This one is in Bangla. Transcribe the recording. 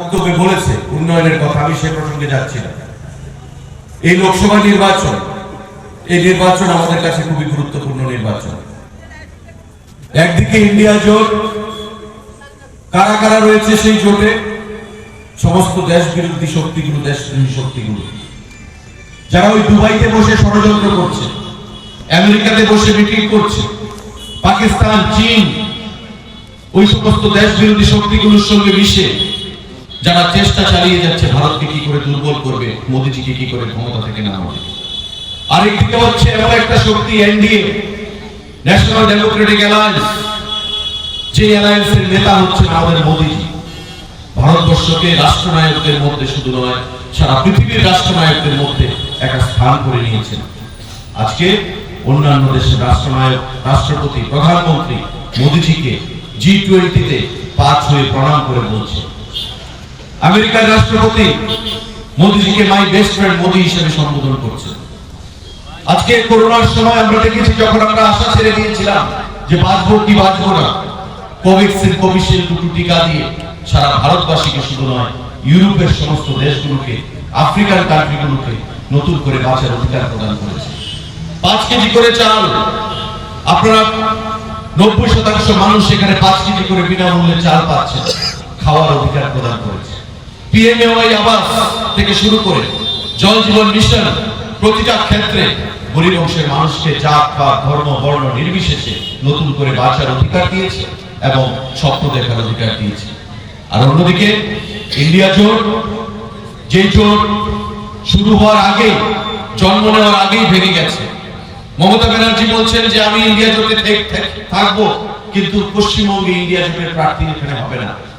বক্তব্যে বলেছে, উন্নয়নের কথা, আমি সে প্রসঙ্গে যাচ্ছি না। এই লোকসভা নির্বাচন, এই নির্বাচন আমাদের কাছে খুবই গুরুত্বপূর্ণ নির্বাচন। একদিকে ইন্ডিয়া জোট, কারা কারা রয়েছে সেই জোটে? সমস্ত দেশ বিরোধী শক্তিগুলো দেশ বিরোধী শক্তিগুলো। যারা ওই দুবাইতে বসে ষড়যন্ত্র করছে, আমেরিকাতে বসে মিটিং করছে, পাকিস্তান, চীন, ওই সমস্ত দেশ বিরোধী শক্তিগুলোর সঙ্গে মিশে যারা চেষ্টা চালিয়ে যাচ্ছে, ভারতকে কি করে দুর্বল করবে, মোদিজিকে কি করে ক্ষমতা থেকে নামাবে? আরেকদিকে হচ্ছে এমন একটা শক্তি, এনডিএ ন্যাশনাল ডেমোক্রেটিক অ্যালায়েন্স যে অ্যালায়েন্সের নেতা হচ্ছেন আমাদের মোদিজি। ভারতবর্ষকে রাষ্ট্রনায়কদের মধ্যে শুধু নয়, সারা পৃথিবীর রাষ্ট্রনায়কদের মধ্যে একটা স্থান করে নিয়েছেন। আজকে অন্যান্য দেশের রাষ্ট্রনায়ক, রাষ্ট্রপতি, প্রধানমন্ত্রী মোদিজিকে জি টোয়েন্টিতে পাঁচ হয়ে প্রণাম করে বলছে আমেরিকার রাষ্ট্রপতি মোদিজিকে মাই বেস্ট ফ্রেন্ড মোদি হিসেবে সম্বোধন করছে আজকে করোনার সময় আমরা দেখেছি যখন আমরা আশা ছেড়ে দিয়েছিলাম যে বাঁচবো কি বাঁচবো না কোভিডসিল্ড কোভিশিল্ড দুটো টিকা দিয়ে সারা ভারতবাসীকে শুধু নয়, ইউরোপের সমস্ত দেশগুলোকে, আফ্রিকান কান্ট্রিগুলোকে নতুন করে বাঁচার অধিকার প্রদান করেছে। পাঁচ কেজি করে চাল, আপনারা নব্বই শতাংশ মানুষ এখানে পাঁচ কেজি করে বিনামূল্যে চাল পাচ্ছে খাওয়ার অধিকার প্রদান করেছে। পিএমএওয়াই আবাস থেকে শুরু করে জল জীবন মিশন প্রতিটা ক্ষেত্রে গরিব অংশের মানুষকে জাত বা ধর্ম, বর্ণ নির্বিশেষে নতুন করে বাঁচার অধিকার দিয়েছে এবং স্বপ্ন দেখার অধিকার দিয়েছে। আর অন্যদিকে ইন্ডিয়া জোট যে জোট শুরু হওয়ার আগে জন্ম নেওয়ার আগেই ভেঙে গেছে। মমতা ব্যানার্জি বলছেন যে, আমি ইন্ডিয়া জোটে থেক- থেক- থাকব, কিন্তু পশ্চিমবঙ্গে ইন্ডিয়া জোটের প্রার্থী এখানে হবে না।